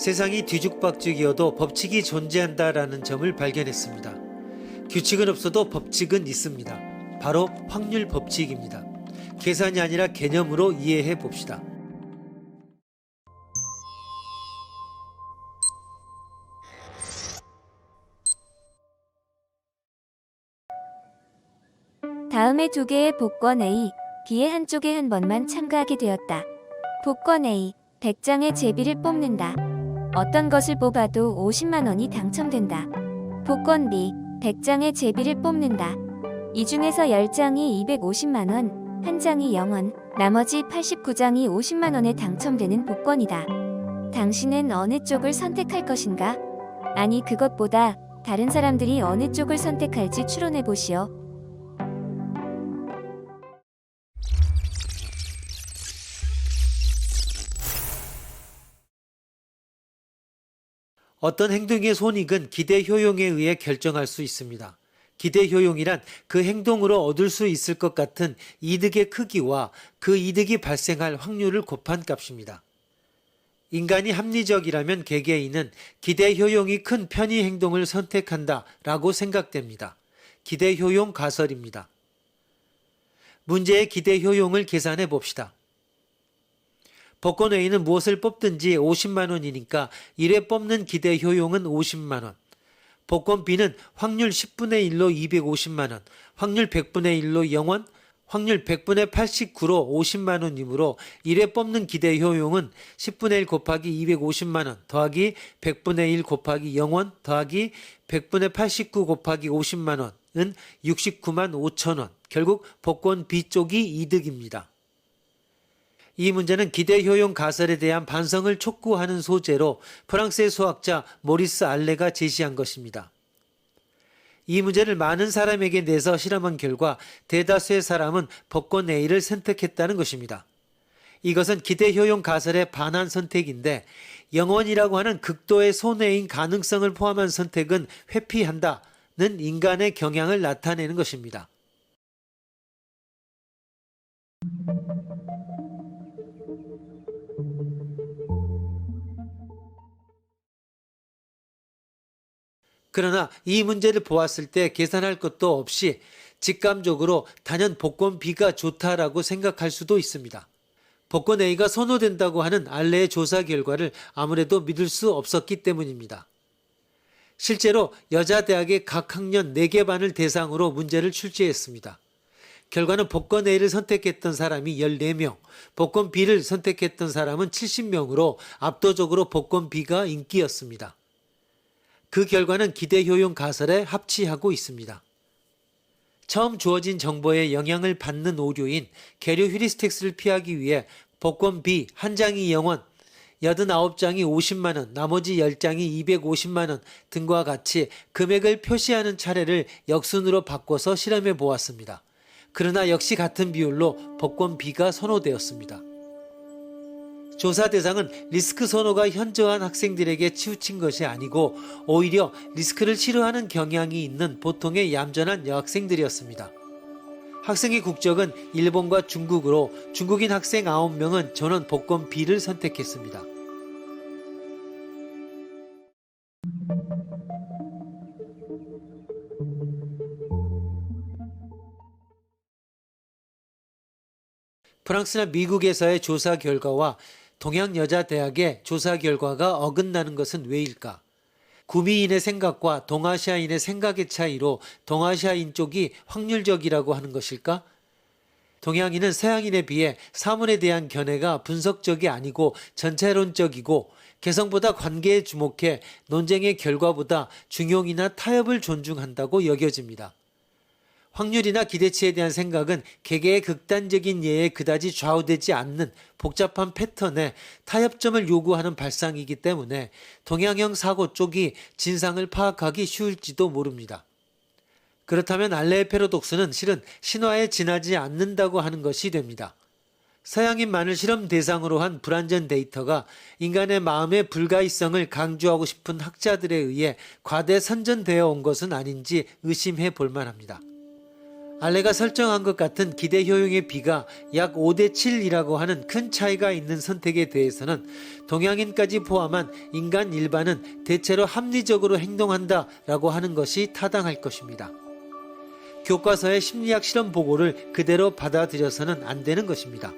세상이 뒤죽박죽이어도 법칙이 존재한다라는 점을 발견했습니다. 규칙은 없어도 법칙은 있습니다. 바로 확률 법칙입니다. 계산이 아니라 개념으로 이해해 봅시다. 다음에 두 개의 복권 A, B의 한쪽에 한 번만 참가하게 되었다. 복권 A, 100장의 제비를 뽑는다. 어떤 것을 뽑아도 50만 원이 당첨된다. 복권 B, 100장의 제비를 뽑는다. 이 중에서 10장이 250만 원, 한 장이 0원, 나머지 89장이 50만 원에 당첨되는 복권이다. 당신은 어느 쪽을 선택할 것인가? 아니 그것보다 다른 사람들이 어느 쪽을 선택할지 추론해 보시오. 어떤 행동의 손익은 기대 효용에 의해 결정할 수 있습니다. 기대 효용이란 그 행동으로 얻을 수 있을 것 같은 이득의 크기와 그 이득이 발생할 확률을 곱한 값입니다. 인간이 합리적이라면 개개인은 기대 효용이 큰 편의 행동을 선택한다 라고 생각됩니다. 기대 효용 가설입니다. 문제의 기대 효용을 계산해 봅시다. 복권 A는 무엇을 뽑든지 50만 원이니까 1회 뽑는 기대 효용은 50만 원. 복권 B는 확률 10분의 1로 250만 원, 확률 100분의 1로 0원, 확률 100분의 89로 50만 원이므로 1회 뽑는 기대 효용은 10분의 1 곱하기 250만 원 더하기 100분의 1 곱하기 0원 더하기 100분의 89 곱하기 50만 원은 69만 5천 원. 결국 복권 B 쪽이 이득입니다. 이 문제는 기대 효용 가설에 대한 반성을 촉구하는 소재로 프랑스의 수학자 모리스 알레가 제시한 것입니다. 이 문제를 많은 사람에게 내서 실험한 결과 대다수의 사람은 복권 A를 선택했다는 것입니다. 이것은 기대 효용 가설의 반한 선택인데 영원이라고 하는 극도의 손해인 가능성을 포함한 선택은 회피한다는 인간의 경향을 나타내는 것입니다. 그러나 이 문제를 보았을 때 계산할 것도 없이 직감적으로 단연 복권 B가 좋다라고 생각할 수도 있습니다. 복권 A가 선호된다고 하는 알레의 조사 결과를 아무래도 믿을 수 없었기 때문입니다. 실제로 여자 대학의 각 학년 4개 반을 대상으로 문제를 출제했습니다. 결과는 복권 A를 선택했던 사람이 14명, 복권 B를 선택했던 사람은 70명으로 압도적으로 복권 B가 인기였습니다. 그 결과는 기대 효용 가설에 합치하고 있습니다. 처음 주어진 정보에 영향을 받는 오류인 계류 휴리스틱스를 피하기 위해 복권 B 한 장이 0원, 89장이 50만원, 나머지 10장이 250만원 등과 같이 금액을 표시하는 차례를 역순으로 바꿔서 실험해 보았습니다. 그러나 역시 같은 비율로 복권 B가 선호되었습니다. 조사 대상은 리스크 선호가 현저한 학생들에게 치우친 것이 아니고 오히려 리스크를 싫어하는 경향이 있는 보통의 얌전한 여학생들이었습니다. 학생의 국적은 일본과 중국으로 중국인 학생 9명은 전원 복권 B를 선택했습니다. 프랑스나 미국에서의 조사 결과와 동양 여자 대학의 조사 결과가 어긋나는 것은 왜일까? 구미인의 생각과 동아시아인의 생각의 차이로 동아시아인 쪽이 확률적이라고 하는 것일까? 동양인은 서양인에 비해 사문에 대한 견해가 분석적이 아니고 전체론적이고 개성보다 관계에 주목해 논쟁의 결과보다 중용이나 타협을 존중한다고 여겨집니다. 확률이나 기대치에 대한 생각은 개개의 극단적인 예에 그다지 좌우되지 않는 복잡한 패턴에 타협점을 요구하는 발상이기 때문에 동양형 사고 쪽이 진상을 파악하기 쉬울지도 모릅니다. 그렇다면 알레의 패러독스는 실은 신화에 지나지 않는다고 하는 것이 됩니다. 서양인만을 실험 대상으로 한 불완전 데이터가 인간의 마음의 불가이성을 강조하고 싶은 학자들에 의해 과대 선전되어 온 것은 아닌지 의심해 볼 만합니다. 알레가 설정한 것 같은 기대 효용의 비가 약 5대 7이라고 하는 큰 차이가 있는 선택에 대해서는 동양인까지 포함한 인간 일반은 대체로 합리적으로 행동한다라고 하는 것이 타당할 것입니다. 교과서의 심리학 실험 보고를 그대로 받아들여서는 안 되는 것입니다.